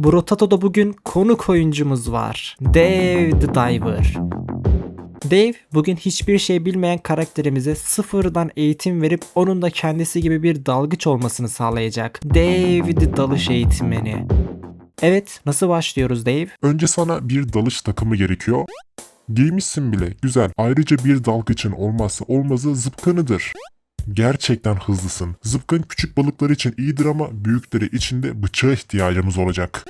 Bu Rotato'da bugün konuk oyuncumuz var. Dave the Diver. Dave bugün hiçbir şey bilmeyen karakterimize sıfırdan eğitim verip onun da kendisi gibi bir dalgıç olmasını sağlayacak. Dave the dalış eğitmeni. Evet, nasıl başlıyoruz Dave? Önce sana bir dalış takımı gerekiyor. Giymişsin bile, güzel. Ayrıca bir dalgıçın olmazsa olmazı zıpkınıdır. Gerçekten hızlısın. Zıpkın küçük balıklar için iyidir ama büyükleri için de bıçağa ihtiyacımız olacak.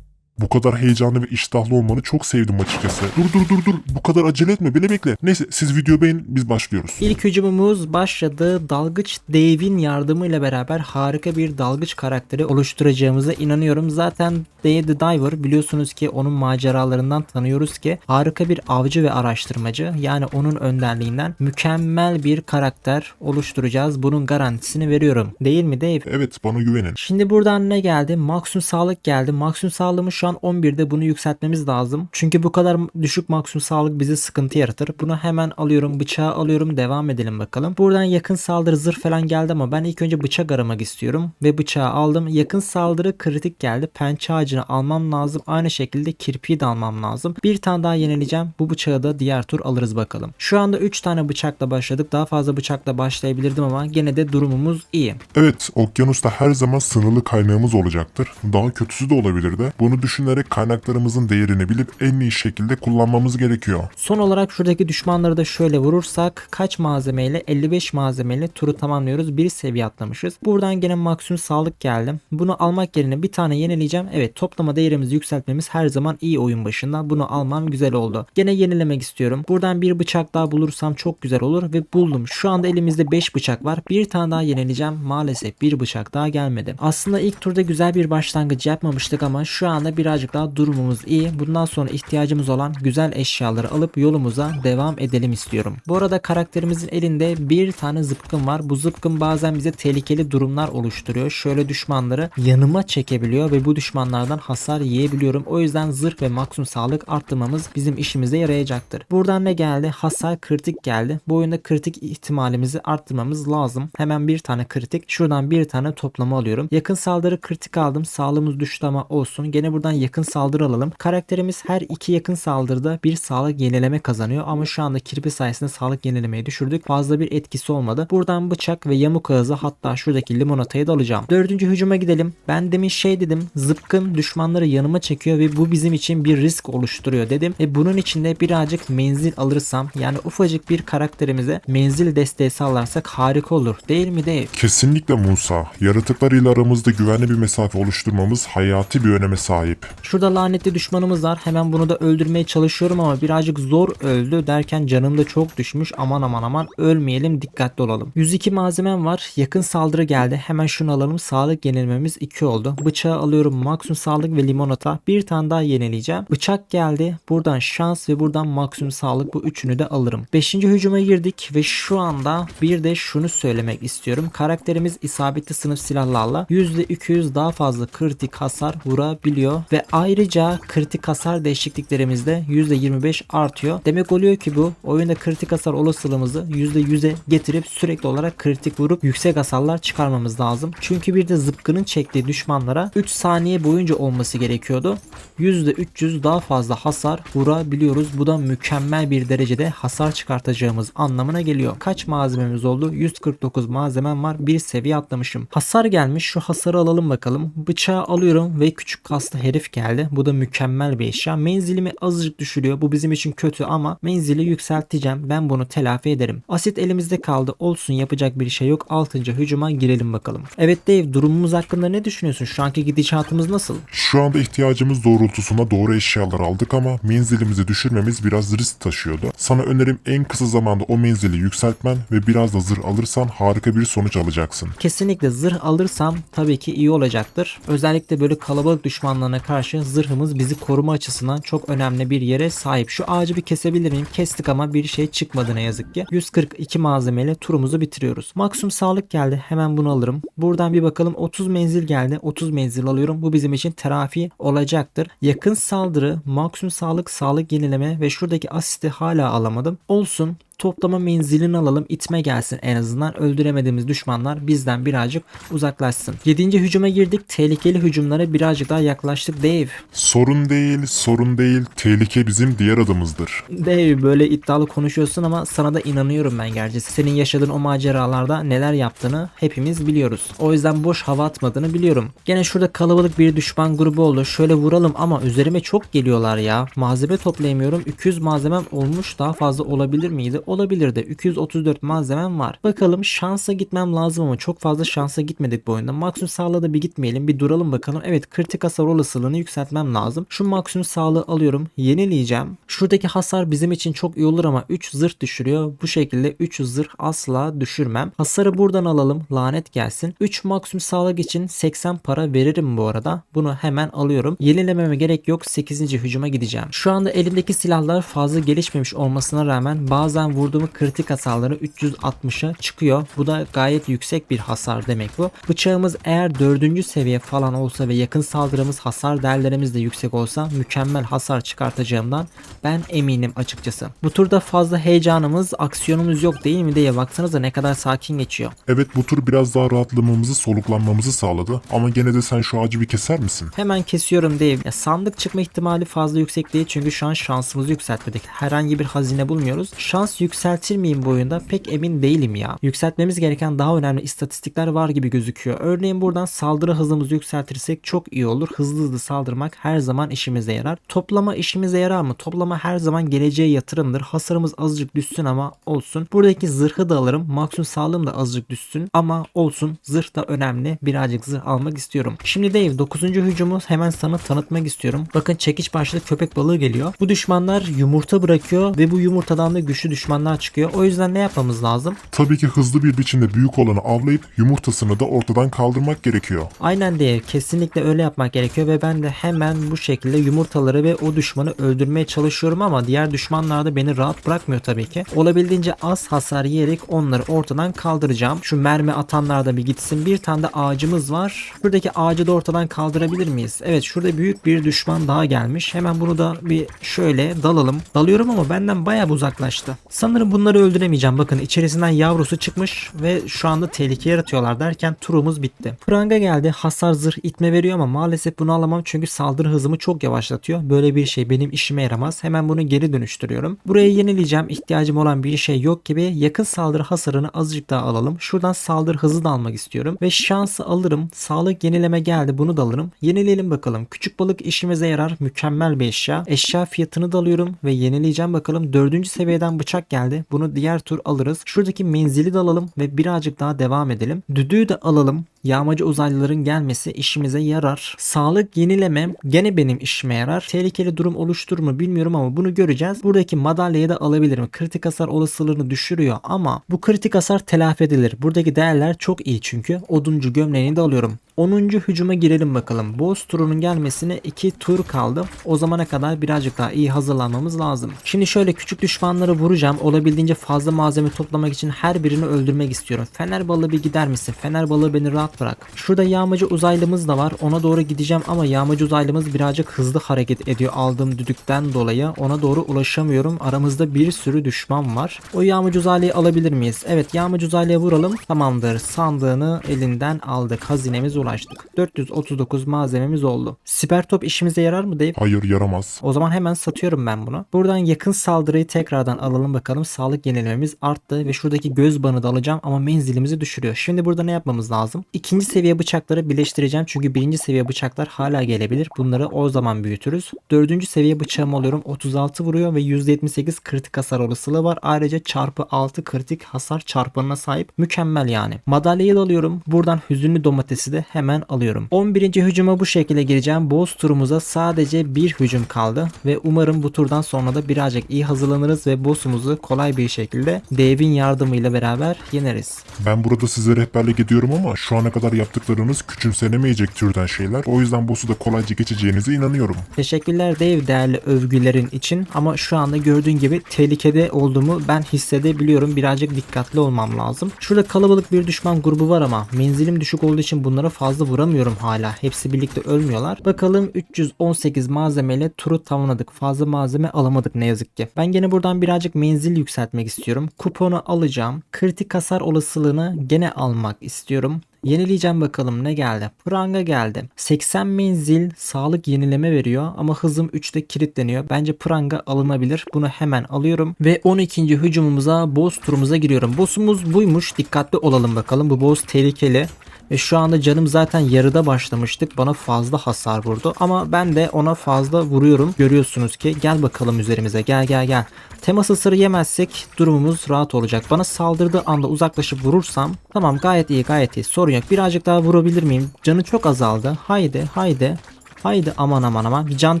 Bu kadar heyecanlı ve iştahlı olmanı çok sevdim açıkçası. Dur dur dur dur. Bu kadar acele etme. Beni bekle. Neyse siz video beğenin biz başlıyoruz. İlk hücumumuz başladı. Dalgıç Dave'in yardımıyla beraber harika bir dalgıç karakteri oluşturacağımıza inanıyorum. Zaten Dave the Diver biliyorsunuz ki onun maceralarından tanıyoruz ki harika bir avcı ve araştırmacı. Yani onun önderliğinden mükemmel bir karakter oluşturacağız. Bunun garantisini veriyorum. Değil mi Dave? Evet bana güvenin. Şimdi buradan ne geldi? Maksimum sağlık geldi. Maksimum sağlığımız şu an 11'de bunu yükseltmemiz lazım. Çünkü bu kadar düşük maksimum sağlık bize sıkıntı yaratır. Bunu hemen alıyorum. Bıçağı alıyorum. Devam edelim bakalım. Buradan yakın saldırı zırh falan geldi ama ben ilk önce bıçak aramak istiyorum. Ve bıçağı aldım. Yakın saldırı kritik geldi. Pençe ağacını almam lazım. Aynı şekilde kirpiği de almam lazım. Bir tane daha yenileyeceğim. Bu bıçağı da diğer tur alırız bakalım. Şu anda 3 tane bıçakla başladık. Daha fazla bıçakla başlayabilirdim ama gene de durumumuz iyi. Evet, okyanusta her zaman sınırlı kaynağımız olacaktır. Daha kötüsü de olabilir de. Bunu düşünerek kaynaklarımızın değerini bilip en iyi şekilde kullanmamız gerekiyor. Son olarak şuradaki düşmanları da şöyle vurursak kaç malzemeyle 55 malzemeyle turu tamamlıyoruz. Bir seviye atlamışız. Buradan gene maksimum sağlık geldim. Bunu almak yerine bir tane yenileyeceğim. Evet toplama değerimizi yükseltmemiz her zaman iyi oyun başında. Bunu almam güzel oldu. Gene yenilemek istiyorum. Buradan bir bıçak daha bulursam çok güzel olur ve buldum. Şu anda elimizde 5 bıçak var. Bir tane daha yenileyeceğim. Maalesef bir bıçak daha gelmedi. Aslında ilk turda güzel bir başlangıç yapmamıştık ama şu anda birazcık daha durumumuz iyi. Bundan sonra ihtiyacımız olan güzel eşyaları alıp yolumuza devam edelim istiyorum. Bu arada karakterimizin elinde bir tane zıpkın var. Bu zıpkın bazen bize tehlikeli durumlar oluşturuyor. Şöyle düşmanları yanıma çekebiliyor ve bu düşmanlardan hasar yiyebiliyorum. O yüzden zırh ve maksimum sağlık arttırmamız bizim işimize yarayacaktır. Buradan ne geldi? Hasar kritik geldi. Bu oyunda kritik ihtimalimizi arttırmamız lazım. Hemen bir tane kritik. Şuradan bir tane toplama alıyorum. Yakın saldırı kritik aldım. Sağlığımız düştü ama olsun. Gene buradan yakın saldırı alalım. Karakterimiz her iki yakın saldırıda bir sağlık yenileme kazanıyor ama şu anda kirpi sayesinde sağlık yenilemeyi düşürdük. Fazla bir etkisi olmadı. Buradan bıçak ve yamuk ağzı hatta şuradaki limonatayı da alacağım. Dördüncü hücuma gidelim. Ben demin şey dedim. Zıpkın düşmanları yanıma çekiyor ve bu bizim için bir risk oluşturuyor dedim. Ve bunun içinde birazcık menzil alırsam yani ufacık bir karakterimize menzil desteği sağlarsak harika olur. Değil mi Dave? Kesinlikle Musa. Yaratıklarıyla aramızda güvenli bir mesafe oluşturmamız hayati bir öneme sahip. Şurada lanetli düşmanımız var. Hemen bunu da öldürmeye çalışıyorum ama birazcık zor öldü derken canım da çok düşmüş. Aman aman aman ölmeyelim dikkatli olalım. 102 malzemem var. Yakın saldırı geldi. Hemen şunu alalım. Sağlık yenilmemiz 2 oldu. Bıçağı alıyorum. Maksimum sağlık ve limonata. Bir tane daha yenileyeceğim. Bıçak geldi. Buradan şans ve buradan maksimum sağlık. Bu üçünü de alırım. 5. hücuma girdik ve şu anda bir de şunu söylemek istiyorum. Karakterimiz isabetli sınıf silahlarla %200 daha fazla kritik hasar vurabiliyor ve ayrıca kritik hasar değişikliklerimizde %25 artıyor. Demek oluyor ki bu oyunda kritik hasar olasılığımızı %100'e getirip sürekli olarak kritik vurup yüksek hasarlar çıkarmamız lazım. Çünkü bir de zıpkının çektiği düşmanlara 3 saniye boyunca olması gerekiyordu. %300 daha fazla hasar vurabiliyoruz. Bu da mükemmel bir derecede hasar çıkartacağımız anlamına geliyor. Kaç malzememiz oldu? 149 malzemem var. Bir seviye atlamışım. Hasar gelmiş. Şu hasarı alalım bakalım. Bıçağı alıyorum ve küçük kaslı herif geldi. Bu da mükemmel bir eşya. Menzilimi azıcık düşürüyor. Bu bizim için kötü ama menzili yükselteceğim. Ben bunu telafi ederim. Asit elimizde kaldı. Olsun yapacak bir şey yok. 6. hücuma girelim bakalım. Evet Dave durumumuz hakkında ne düşünüyorsun? Şu anki gidişatımız nasıl? Şu anda ihtiyacımız doğrultusunda doğru eşyalar aldık ama menzilimizi düşürmemiz biraz risk taşıyordu. Sana önerim en kısa zamanda o menzili yükseltmen ve biraz da zırh alırsan harika bir sonuç alacaksın. Kesinlikle zırh alırsam tabii ki iyi olacaktır. Özellikle böyle kalabalık düşmanlarına karşı zırhımız bizi koruma açısından çok önemli bir yere sahip. Şu ağacı bir kesebilir miyim? Kestik ama bir şey çıkmadı ne yazık ki. 142 malzemeyle turumuzu bitiriyoruz. Maksimum sağlık geldi. Hemen bunu alırım. Buradan bir bakalım 30 menzil geldi. 30 menzil alıyorum. Bu bizim için terafi olacaktır. Yakın saldırı, maksimum sağlık, sağlık yenileme ve şuradaki asisti hala alamadım. Olsun. Toplama menzilini alalım. itme gelsin en azından. Öldüremediğimiz düşmanlar bizden birazcık uzaklaşsın. 7. hücuma girdik. Tehlikeli hücumlara birazcık daha yaklaştık Dave. Sorun değil, sorun değil. Tehlike bizim diğer adımızdır. Dave böyle iddialı konuşuyorsun ama sana da inanıyorum ben gerçi. Senin yaşadığın o maceralarda neler yaptığını hepimiz biliyoruz. O yüzden boş hava atmadığını biliyorum. Gene şurada kalabalık bir düşman grubu oldu. Şöyle vuralım ama üzerime çok geliyorlar ya. Malzeme toplayamıyorum. 200 malzemem olmuş. Daha fazla olabilir miydi? Olabilirdi. 234 malzemem var. Bakalım şansa gitmem lazım ama çok fazla şansa gitmedik bu oyunda. Maksimum sağlığa da bir gitmeyelim. Bir duralım bakalım. Evet kritik hasar olasılığını yükseltmem lazım. Şu maksimum sağlığı alıyorum. Yenileyeceğim. Şuradaki hasar bizim için çok iyi olur ama 3 zırh düşürüyor. Bu şekilde 3 zırh asla düşürmem. Hasarı buradan alalım. Lanet gelsin. 3 maksimum sağlık için 80 para veririm bu arada. Bunu hemen alıyorum. Yenilememe gerek yok. 8. hücuma gideceğim. Şu anda elimdeki silahlar fazla gelişmemiş olmasına rağmen bazen vurduğum kritik hasarları 360'a çıkıyor. Bu da gayet yüksek bir hasar demek bu. Bıçağımız eğer 4. seviye falan olsa ve yakın saldırımız hasar değerlerimiz de yüksek olsa mükemmel hasar çıkartacağımdan ben eminim açıkçası. Bu turda fazla heyecanımız, aksiyonumuz yok değil mi diye baksanıza ne kadar sakin geçiyor. Evet bu tur biraz daha rahatlamamızı, soluklanmamızı sağladı. Ama gene de sen şu ağacı bir keser misin? Hemen kesiyorum Dave. Ya sandık çıkma ihtimali fazla yüksek değil çünkü şu an şansımızı yükseltmedik. Herhangi bir hazine bulmuyoruz. Şans yükseltir miyim bu oyunda? Pek emin değilim ya. Yükseltmemiz gereken daha önemli istatistikler var gibi gözüküyor. Örneğin buradan saldırı hızımızı yükseltirsek çok iyi olur. Hızlı hızlı saldırmak her zaman işimize yarar. Toplama işimize yarar mı? Toplama her zaman geleceğe yatırımdır. Hasarımız azıcık düşsün ama olsun. Buradaki zırhı da alırım. Maksimum sağlığım da azıcık düşsün ama olsun. Zırh da önemli. Birazcık zırh almak istiyorum. Şimdi Dave 9. hücumu hemen sana tanıtmak istiyorum. Bakın çekiç başlı köpek balığı geliyor. Bu düşmanlar yumurta bırakıyor ve bu yumurtadan da güçlü düşmanlar çıkıyor. O yüzden ne yapmamız lazım? Tabii ki hızlı bir biçimde büyük olanı avlayıp yumurtasını da ortadan kaldırmak gerekiyor. Aynen Dave kesinlikle öyle yapmak gerekiyor ve ben de hemen bu şekilde yumurtaları ve o düşmanı öldürmeye çalışıyorum ama diğer düşmanlar da beni rahat bırakmıyor tabii ki. Olabildiğince az hasar yiyerek onları ortadan kaldıracağım. Şu mermi atanlar da bir gitsin. Bir tane de ağacımız var. Buradaki ağacı da ortadan kaldırabilir miyiz? Evet şurada büyük bir düşman daha gelmiş. Hemen bunu da bir şöyle dalalım. Dalıyorum ama benden bayağı uzaklaştı. Sanırım bunları öldüremeyeceğim. Bakın içerisinden yavrusu çıkmış ve şu anda tehlike yaratıyorlar derken turumuz bitti. Pranga geldi. Hasar zırh itme veriyor ama maalesef bunu alamam çünkü saldırı hızımı çok yavaşlatıyor. Böyle bir şey benim işime yaramaz. Hemen bunu geri dönüştürüyorum. Burayı yenileyeceğim. İhtiyacım olan bir şey yok gibi. Yakın saldırı hasarını azıcık daha alalım. Şuradan saldırı hızı da almak istiyorum. Ve şansı alırım. Sağlık yenileme geldi. Bunu da alırım. Yenileyelim bakalım. Küçük balık işimize yarar. Mükemmel bir eşya. Eşya fiyatını da alıyorum ve yenileyeceğim bakalım. Dördüncü seviyeden bıçak geldi. Bunu diğer tur alırız. Şuradaki menzili de alalım ve birazcık daha devam edelim. Düdüğü de alalım. Yağmacı uzaylıların gelmesi işimize yarar. Sağlık yenileme gene benim işime yarar. Tehlikeli durum oluşturur mu bilmiyorum ama bunu göreceğiz. Buradaki madalyayı da alabilirim. Kritik hasar olasılığını düşürüyor ama bu kritik hasar telafi edilir. Buradaki değerler çok iyi çünkü. Oduncu gömleğini de alıyorum. 10. hücuma girelim bakalım. Boss turunun gelmesine 2 tur kaldı. O zamana kadar birazcık daha iyi hazırlanmamız lazım. Şimdi şöyle küçük düşmanları vuracağım. Olabildiğince fazla malzeme toplamak için her birini öldürmek istiyorum. Fener balığı bir gider misin? Fener balığı beni rahat bırak. Şurada yağmacı uzaylımız da var. Ona doğru gideceğim ama yağmacı uzaylımız birazcık hızlı hareket ediyor aldığım düdükten dolayı. Ona doğru ulaşamıyorum. Aramızda bir sürü düşman var. O yağmacı uzaylıyı alabilir miyiz? Evet yağmacı uzaylıya vuralım. Tamamdır. Sandığını elinden aldık. Hazinemiz ulaştık. 439 malzememiz oldu. Siper top işimize yarar mı Dave? Hayır yaramaz. O zaman hemen satıyorum ben bunu. Buradan yakın saldırıyı tekrardan alalım bakalım. Sağlık yenilememiz arttı ve şuradaki göz banı da alacağım ama menzilimizi düşürüyor. Şimdi burada ne yapmamız lazım? İkinci seviye bıçakları birleştireceğim çünkü birinci seviye bıçaklar hala gelebilir. Bunları o zaman büyütürüz. Dördüncü seviye bıçağımı alıyorum. 36 vuruyor ve %78 kritik hasar olasılığı var. Ayrıca çarpı 6 kritik hasar çarpanına sahip. Mükemmel yani. Madalyayı da alıyorum. Buradan hüzünlü domatesi de hemen alıyorum. 11. hücuma bu şekilde gireceğim. Boss turumuza sadece bir hücum kaldı ve umarım bu turdan sonra da birazcık iyi hazırlanırız ve boss'umuzu kolay bir şekilde Dave'in yardımıyla beraber yeneriz. Ben burada size rehberlik ediyorum ama şu ana ana kadar yaptıklarınız küçümsenemeyecek türden şeyler. O yüzden boss'u da kolayca geçeceğinize inanıyorum. Teşekkürler Dave değerli övgülerin için ama şu anda gördüğün gibi tehlikede olduğumu ben hissedebiliyorum. Birazcık dikkatli olmam lazım. Şurada kalabalık bir düşman grubu var ama menzilim düşük olduğu için bunlara fazla vuramıyorum hala. Hepsi birlikte ölmüyorlar. Bakalım 318 malzemeyle turu tamamladık. Fazla malzeme alamadık ne yazık ki. Ben gene buradan birazcık menzil yükseltmek istiyorum. Kuponu alacağım. Kritik hasar olasılığını gene almak istiyorum. Yenileyeceğim bakalım ne geldi. Pranga geldi. 80 menzil sağlık yenileme veriyor ama hızım 3'te kilitleniyor. Bence pranga alınabilir. Bunu hemen alıyorum. Ve 12. hücumumuza boss turumuza giriyorum. Boss'umuz buymuş. Dikkatli olalım bakalım. Bu boss tehlikeli. Ve şu anda canım zaten yarıda başlamıştık. Bana fazla hasar vurdu. Ama ben de ona fazla vuruyorum. Görüyorsunuz ki gel bakalım üzerimize. Gel gel gel. Temas ısırı yemezsek durumumuz rahat olacak. Bana saldırdığı anda uzaklaşıp vurursam tamam gayet iyi gayet iyi. Sorun yok. Birazcık daha vurabilir miyim? Canı çok azaldı. Haydi haydi. Haydi aman aman aman bir can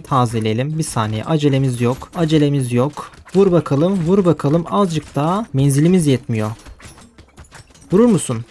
tazeleyelim. Bir saniye acelemiz yok. Acelemiz yok. Vur bakalım vur bakalım azıcık daha menzilimiz yetmiyor. Vurur musun?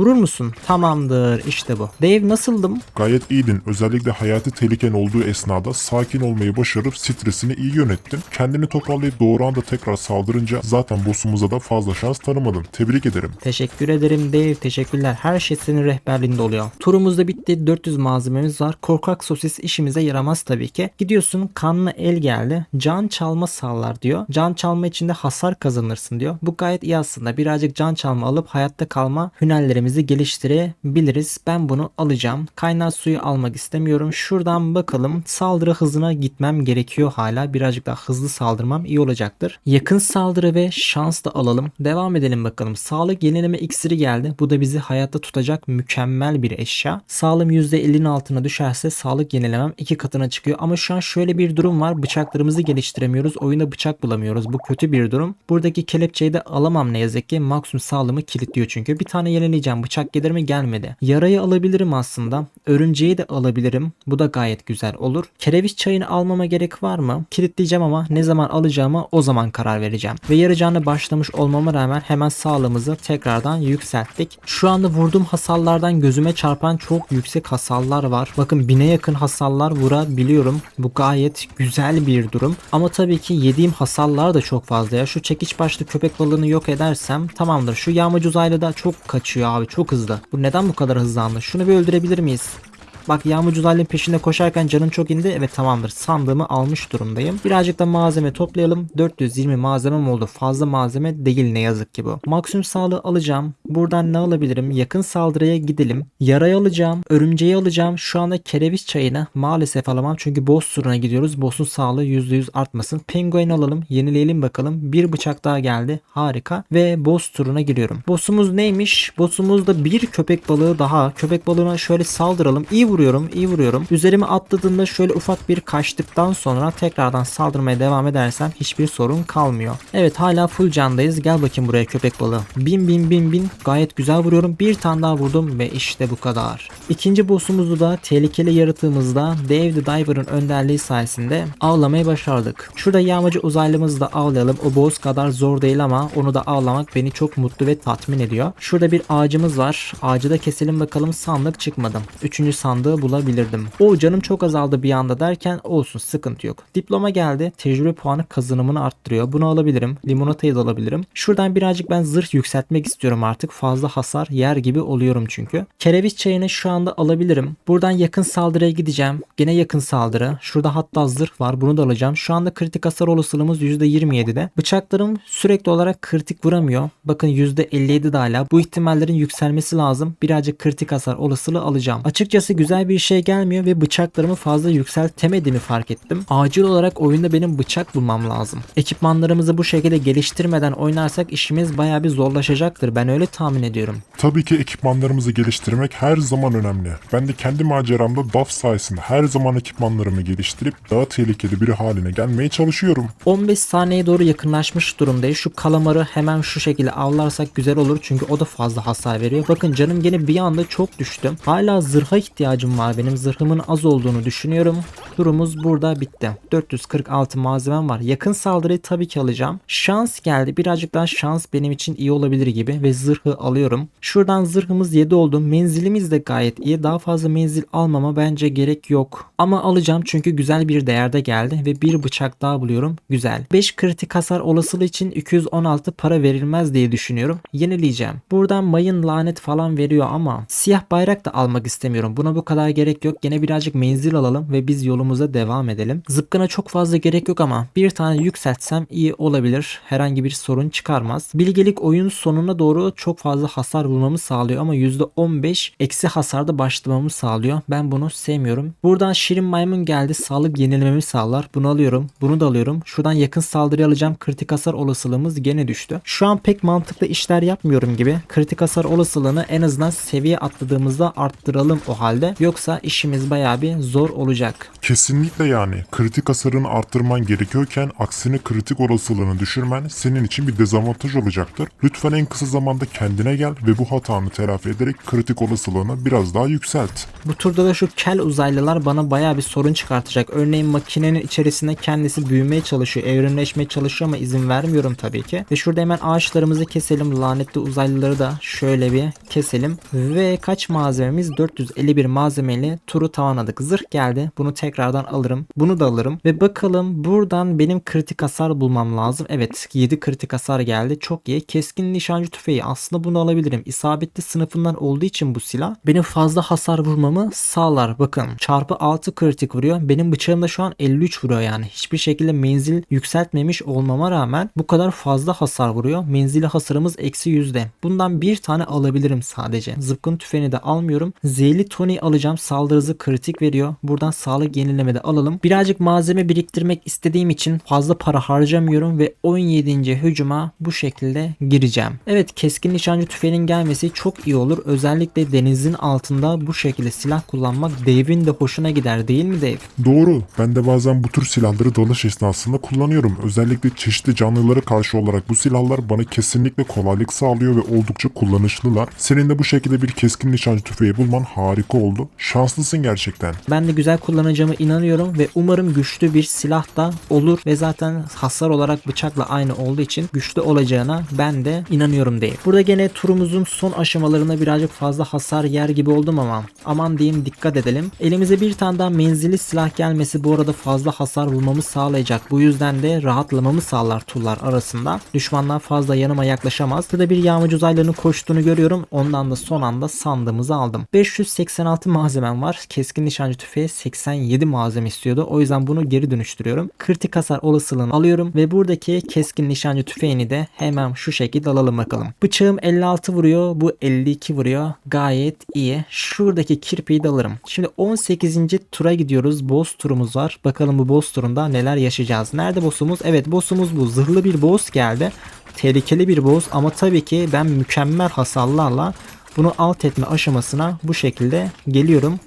Vurur musun? Tamamdır işte bu. Dave nasıldım? Gayet iyiydin. Özellikle hayati tehliken olduğu esnada sakin olmayı başarıp stresini iyi yönettin. Kendini toparlayıp doğru anda tekrar saldırınca zaten boss'umuza da fazla şans tanımadın. Tebrik ederim. Teşekkür ederim Dave. Teşekkürler. Her şey senin rehberliğinde oluyor. Turumuz da bitti. 400 malzememiz var. Korkak sosis işimize yaramaz tabii ki. Gidiyorsun kanlı el geldi. Can çalma sağlar diyor. Can çalma için de hasar kazanırsın diyor. Bu gayet iyi aslında. Birazcık can çalma alıp hayatta kalma hünerlerimizi geliştirebiliriz. Ben bunu alacağım. Kaynar suyu almak istemiyorum. Şuradan bakalım. Saldırı hızına gitmem gerekiyor hala. Birazcık daha hızlı saldırmam iyi olacaktır. Yakın saldırı ve şans da alalım. Devam edelim bakalım. Sağlık yenileme iksiri geldi. Bu da bizi hayatta tutacak mükemmel bir eşya. Sağlığım %50'nin altına düşerse sağlık yenilemem iki katına çıkıyor. Ama şu an şöyle bir durum var. Bıçaklarımızı geliştiremiyoruz. Oyunda bıçak bulamıyoruz. Bu kötü bir durum. Buradaki kelepçeyi de alamam ne yazık ki. Maksimum sağlığımı kilitliyor çünkü. Bir tane yenileyeceğim. Bıçak gelir mi? Gelmedi. Yarayı alabilirim aslında. Örümceği de alabilirim. Bu da gayet güzel olur. Kereviz çayını almama gerek var mı? Kilitleyeceğim ama ne zaman alacağıma o zaman karar vereceğim. Ve canlı başlamış olmama rağmen hemen sağlığımızı tekrardan yükselttik. Şu anda vurduğum hasarlardan gözüme çarpan çok yüksek hasarlar var. Bakın bine yakın hasarlar vurabiliyorum. Bu gayet güzel bir durum. Ama tabii ki yediğim hasarlar da çok fazla ya. Şu çekiç başlı köpek balığını yok edersem tamamdır. Şu yağmacı uzaylı da çok kaçıyor abi çok hızlı. Bu neden bu kadar hızlandı? Şunu bir öldürebilir miyiz? Bak yağmurcu zalim peşinde koşarken canın çok indi. Evet tamamdır. Sandığımı almış durumdayım. Birazcık da malzeme toplayalım. 420 malzemem oldu. Fazla malzeme değil ne yazık ki bu. Maksimum sağlığı alacağım. Buradan ne alabilirim? Yakın saldırıya gidelim. Yarayı alacağım. Örümceği alacağım. Şu anda kereviz çayını maalesef alamam. Çünkü boss turuna gidiyoruz. Boss'un sağlığı %100 artmasın. Penguen alalım. Yenileyelim bakalım. Bir bıçak daha geldi. Harika. Ve boss turuna giriyorum. Boss'umuz neymiş? Boss'umuzda bir köpek balığı daha. Köpek balığına şöyle saldıralım. İyi vuruyorum, iyi vuruyorum. Üzerime atladığında şöyle ufak bir kaçtıktan sonra tekrardan saldırmaya devam edersem hiçbir sorun kalmıyor. Evet hala full candayız. Gel bakayım buraya köpek balığı. Bin bin bin bin gayet güzel vuruyorum. Bir tane daha vurdum ve işte bu kadar. İkinci boss'umuzu da tehlikeli yaratığımızda Dave the Diver'ın önderliği sayesinde avlamayı başardık. Şurada yağmacı uzaylımızı da avlayalım. O boss kadar zor değil ama onu da avlamak beni çok mutlu ve tatmin ediyor. Şurada bir ağacımız var. Ağacı da keselim bakalım sandık çıkmadı. Üçüncü sandığı bulabilirdim. O canım çok azaldı bir anda derken olsun sıkıntı yok. Diploma geldi. Tecrübe puanı kazanımını arttırıyor. Bunu alabilirim. Limonatayı da alabilirim. Şuradan birazcık ben zırh yükseltmek istiyorum artık. Fazla hasar yer gibi oluyorum çünkü. Kereviz çayını şu anda alabilirim. Buradan yakın saldırıya gideceğim. Gene yakın saldırı. Şurada hatta zırh var. Bunu da alacağım. Şu anda kritik hasar olasılığımız %27'de. Bıçaklarım sürekli olarak kritik vuramıyor. Bakın %57 de hala. Bu ihtimallerin yükselmesi lazım. Birazcık kritik hasar olasılığı alacağım. Açıkçası güzel bir şey gelmiyor ve bıçaklarımı fazla yükseltemediğimi fark ettim. Acil olarak oyunda benim bıçak bulmam lazım. Ekipmanlarımızı bu şekilde geliştirmeden oynarsak işimiz baya bir zorlaşacaktır. Ben öyle tahmin ediyorum. Tabii ki ekipmanlarımızı geliştirmek her zaman önemli. Ben de kendi maceramda DAF sayesinde her zaman ekipmanlarımı geliştirip daha tehlikeli biri haline gelmeye çalışıyorum. 15 saniyeye doğru yakınlaşmış durumdayız. Şu kalamarı hemen şu şekilde avlarsak güzel olur çünkü o da fazla hasar veriyor. Bakın canım gene bir anda çok düştü. Hala zırha ihtiyacım var benim. Zırhımın az olduğunu düşünüyorum. Turumuz burada bitti. 446 malzemem var. Yakın saldırıyı tabii ki alacağım. Şans geldi. Birazcık daha şans benim için iyi olabilir gibi ve zırhı alıyorum. Şuradan zırhımız 7 oldu. Menzilimiz de gayet iyi. Daha fazla menzil almama bence gerek yok. Ama alacağım çünkü güzel bir değerde geldi ve bir bıçak daha buluyorum. Güzel. 5 kritik hasar olasılığı için 216 para verilmez diye düşünüyorum. Yenileyeceğim. Buradan mayın lanet falan veriyor ama siyah bayrak da almak istemiyorum. Buna bu kadar gerek yok. Gene birazcık menzil alalım ve biz yolumuza devam edelim. Zıpkına çok fazla gerek yok ama bir tane yükseltsem iyi olabilir. Herhangi bir sorun çıkarmaz. Bilgelik oyun sonuna doğru çok fazla hasar bulmamı sağlıyor ama %15 eksi hasarda başlamamı sağlıyor. Ben bunu sevmiyorum. Buradan şirin maymun geldi. Sağlık yenilememi sağlar. Bunu alıyorum. Bunu da alıyorum. Şuradan yakın saldırı alacağım. Kritik hasar olasılığımız gene düştü. Şu an pek mantıklı işler yapmıyorum gibi. Kritik hasar olasılığını en azından seviye atladığımızda arttıralım o halde. Yoksa işimiz bayağı bir zor olacak. Kesinlikle yani. Kritik hasarını arttırman gerekiyorken aksine kritik olasılığını düşürmen senin için bir dezavantaj olacaktır. Lütfen en kısa zamanda kendine gel ve bu hatanı telafi ederek kritik olasılığını biraz daha yükselt. Bu turda da şu kel uzaylılar bana bayağı bir sorun çıkartacak. Örneğin makinenin içerisinde kendisi büyümeye çalışıyor, evrimleşmeye çalışıyor ama izin vermiyorum tabii ki. Ve şurada hemen ağaçlarımızı keselim. Lanetli uzaylıları da şöyle bir keselim. Ve kaç malzememiz? 451 malzemeyle turu tamamladık. Zırh geldi. Bunu tekrardan alırım. Bunu da alırım. Ve bakalım buradan benim kritik hasar bulmam lazım. Evet 7 kritik hasar geldi. Çok iyi. Keskin nişancı tüfeği. Aslında bunu alabilirim. İsabetli sınıfından olduğu için bu silah benim fazla hasar vurmamı sağlar. Bakın çarpı 6 kritik vuruyor. Benim bıçağım da şu an 53 vuruyor yani. Hiçbir şekilde menzil yükseltmemiş olmama rağmen bu kadar fazla hasar vuruyor. Menzili hasarımız eksi yüzde. Bundan bir tane alabilirim sadece. Zıpkın tüfeğini de almıyorum. Zehirli Tony alacağım. Saldırı kritik veriyor. Buradan sağlık yenileme de alalım. Birazcık malzeme biriktirmek istediğim için fazla para harcamıyorum ve 17. hücuma bu şekilde gireceğim. Evet keskin nişancı tüfeğinin gelmesi çok iyi olur. Özellikle denizin altında bu şekilde silah kullanmak Dave'in de hoşuna gider değil mi Dave? Doğru. Ben de bazen bu tür silahları dalış esnasında kullanıyorum. Özellikle çeşitli canlılara karşı olarak bu silahlar bana kesinlikle kolaylık sağlıyor ve oldukça kullanışlılar. Senin de bu şekilde bir keskin nişancı tüfeği bulman harika oldu. Şanslısın gerçekten. Ben de güzel kullanacağıma inanıyorum ve umarım güçlü bir silah da olur ve zaten hasar olarak bıçakla aynı olduğu için güçlü olacağına ben de inanıyorum değil. Burada gene turumuzun son aşamalarına birazcık fazla hasar yer gibi oldum ama aman diyeyim dikkat edelim. Elimize bir tane daha menzilli silah gelmesi bu arada fazla hasar bulmamı sağlayacak. Bu yüzden de rahatlamamı sağlar turlar arasında. Düşmanlar fazla yanıma yaklaşamaz. Burada bir yağmacı uzaylarının koştuğunu görüyorum. Ondan da son anda sandığımızı aldım. 586 malzemem var. Keskin nişancı tüfeği 87 malzeme istiyordu. O yüzden bunu geri dönüştürüyorum. Kritik hasar olasılığını alıyorum ve buradaki keskin nişancı tüfeğini de hemen şu şekilde alalım bakalım. Bıçağım 56 vuruyor. Bu 52 vuruyor. Gayet iyi. Şuradaki kirpiyi de alırım. Şimdi 18. tura gidiyoruz. Boss turumuz var. Bakalım bu boss turunda neler yaşayacağız. Nerede boss'umuz? Evet boss'umuz bu. Zırhlı bir boss geldi. Tehlikeli bir boss ama tabii ki ben mükemmel hasarlarla bunu alt etme aşamasına bu şekilde geliyorum.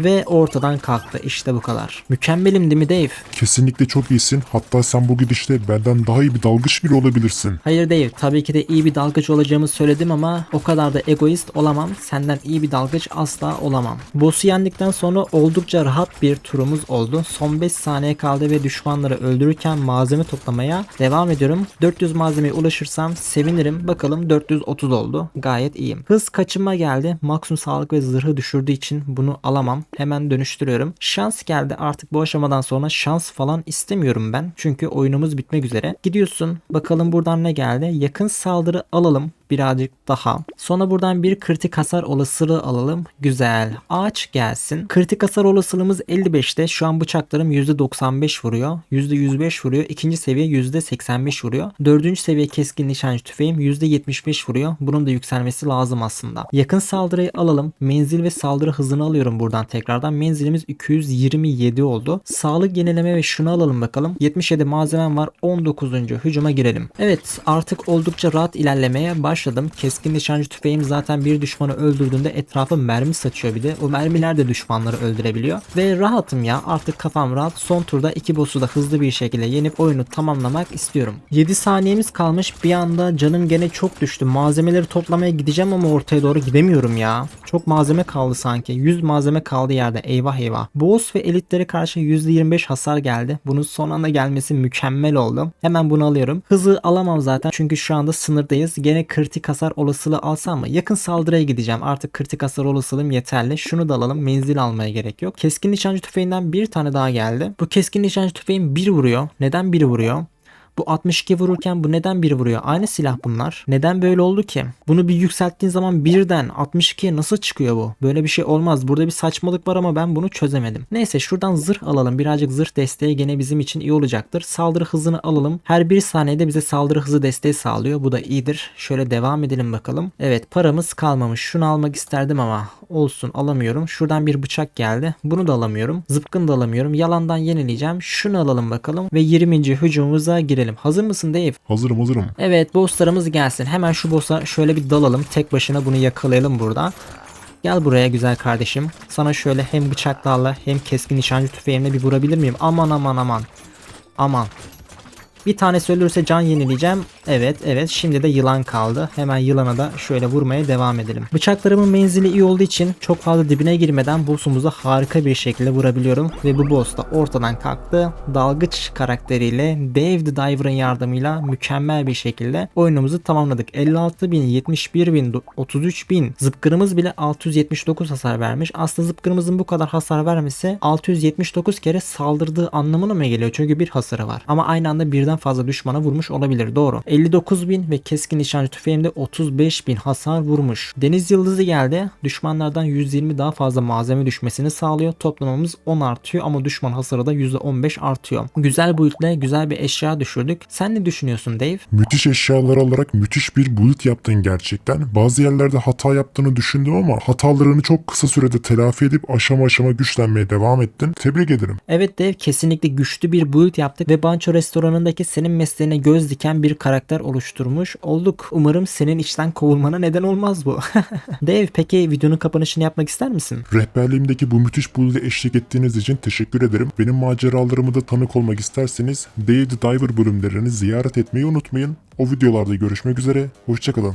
Ve ortadan kalktı. İşte bu kadar. Mükemmelim değil mi Dave? Kesinlikle çok iyisin. Hatta sen bu gidişte benden daha iyi bir dalgıç biri olabilirsin. Hayır Dave. Tabii ki de iyi bir dalgıç olacağımı söyledim ama o kadar da egoist olamam. Senden iyi bir dalgıç asla olamam. Boss'u yendikten sonra oldukça rahat bir turumuz oldu. Son 5 saniye kaldı ve düşmanları öldürürken malzeme toplamaya devam ediyorum. 400 malzemeye ulaşırsam sevinirim. Bakalım 430 oldu. Gayet iyiyim. Hız kaçınma geldi. Maksimum sağlık ve zırhı düşürdüğü için bunu alamam. Hemen dönüştürüyorum. Şans geldi. Artık bu aşamadan sonra şans falan istemiyorum ben. Çünkü oyunumuz bitmek üzere. Gidiyorsun. Bakalım buradan ne geldi? Yakın saldırı alalım birazcık daha. Sonra buradan bir kritik hasar olasılığı alalım. Güzel. Ağaç gelsin. Kritik hasar olasılığımız 55'te. Şu an bıçaklarım %95 vuruyor. %105 vuruyor. İkinci seviye %85 vuruyor. Dördüncü seviye keskin nişancı tüfeğim %75 vuruyor. Bunun da yükselmesi lazım aslında. Yakın saldırıyı alalım. Menzil ve saldırı hızını alıyorum buradan tekrardan. Menzilimiz 227 oldu. Sağlık yenileme ve şunu alalım bakalım. 77 malzemem var. 19. hücuma girelim. Evet artık oldukça rahat ilerlemeye başladım. Keskin nişancı tüfeğim zaten bir düşmanı öldürdüğünde etrafa mermi saçıyor bir de. O mermiler de düşmanları öldürebiliyor. Ve rahatım ya artık kafam rahat. Son turda iki boss'u da hızlı bir şekilde yenip oyunu tamamlamak istiyorum. 7 saniyemiz kalmış. Bir anda canım gene çok düştü. Malzemeleri toplamaya gideceğim ama ortaya doğru gidemiyorum ya. Çok malzeme kaldı sanki. 100 malzeme kaldı yerde. Eyvah eyvah. Boss ve elitlere karşı %25 hasar geldi. Bunun son anda gelmesi mükemmel oldu. Hemen bunu alıyorum. Hızı alamam zaten çünkü şu anda sınırdayız. Gene kritik hasar olasılığı alsam mı? Yakın saldırıya gideceğim. Artık kritik hasar olasılığım yeterli. Şunu da alalım. Menzil almaya gerek yok. Keskin nişancı tüfeğinden bir tane daha geldi. Bu keskin nişancı tüfeğin bir vuruyor. Neden biri vuruyor? Bu 62 vururken bu neden bir vuruyor? Aynı silah bunlar. Neden böyle oldu ki? Bunu bir yükselttiğin zaman birden 62'ye nasıl çıkıyor bu? Böyle bir şey olmaz. Burada bir saçmalık var ama ben bunu çözemedim. Neyse şuradan zırh alalım. Birazcık zırh desteği gene bizim için iyi olacaktır. Saldırı hızını alalım. Her bir saniyede bize saldırı hızı desteği sağlıyor. Bu da iyidir. Şöyle devam edelim bakalım. Evet paramız kalmamış. Şunu almak isterdim ama olsun alamıyorum. Şuradan bir bıçak geldi. Bunu da alamıyorum. Zıpkın da alamıyorum. Yalandan yenileyeceğim. Şunu alalım bakalım ve 20. hücumumuza girelim. Hazır mısın Dave? Hazırım hazırım. Evet bosslarımız gelsin. Hemen şu boss'a şöyle bir dalalım. Tek başına bunu yakalayalım burada. Gel buraya güzel kardeşim. Sana şöyle hem bıçaklarla hem keskin nişancı tüfeğimle bir vurabilir miyim? Aman aman aman. Aman. Bir tanesi ölürse can yenileyeceğim. Evet evet şimdi de yılan kaldı. Hemen yılana da şöyle vurmaya devam edelim. Bıçaklarımın menzili iyi olduğu için çok fazla dibine girmeden boss'umuza harika bir şekilde vurabiliyorum. Ve bu boss da ortadan kalktı. Dalgıç karakteriyle Dave the Diver'ın yardımıyla mükemmel bir şekilde oyunumuzu tamamladık. 56 bin, 71 bin, 33 bin. Zıpkırımız bile 679 hasar vermiş. Aslında zıpkırımızın bu kadar hasar vermesi 679 kere saldırdığı anlamına mı geliyor? Çünkü bir hasarı var. Ama aynı anda birden fazla düşmana vurmuş olabilir. Doğru. 59 bin ve keskin nişancı tüfeğimde 35 bin hasar vurmuş. Deniz yıldızı geldi. Düşmanlardan 120 daha fazla malzeme düşmesini sağlıyor. Toplamamız 10 artıyor ama düşman hasarı da %15 artıyor. Güzel boyutla güzel bir eşya düşürdük. Sen ne düşünüyorsun Dave? Müthiş eşyalar alarak müthiş bir build yaptın gerçekten. Bazı yerlerde hata yaptığını düşündüm ama hatalarını çok kısa sürede telafi edip aşama aşama güçlenmeye devam ettin. Tebrik ederim. Evet Dave kesinlikle güçlü bir build yaptık ve Bancho restoranındaki senin mesleğine göz diken bir karakter oluşturmuş olduk. Umarım senin işten kovulmana neden olmaz bu. Dave peki videonun kapanışını yapmak ister misin? Rehberliğimdeki bu müthiş build'e eşlik ettiğiniz için teşekkür ederim. Benim maceralarımı da tanık olmak isterseniz Dave the Diver bölümlerini ziyaret etmeyi unutmayın. O videolarda görüşmek üzere. Hoşçakalın.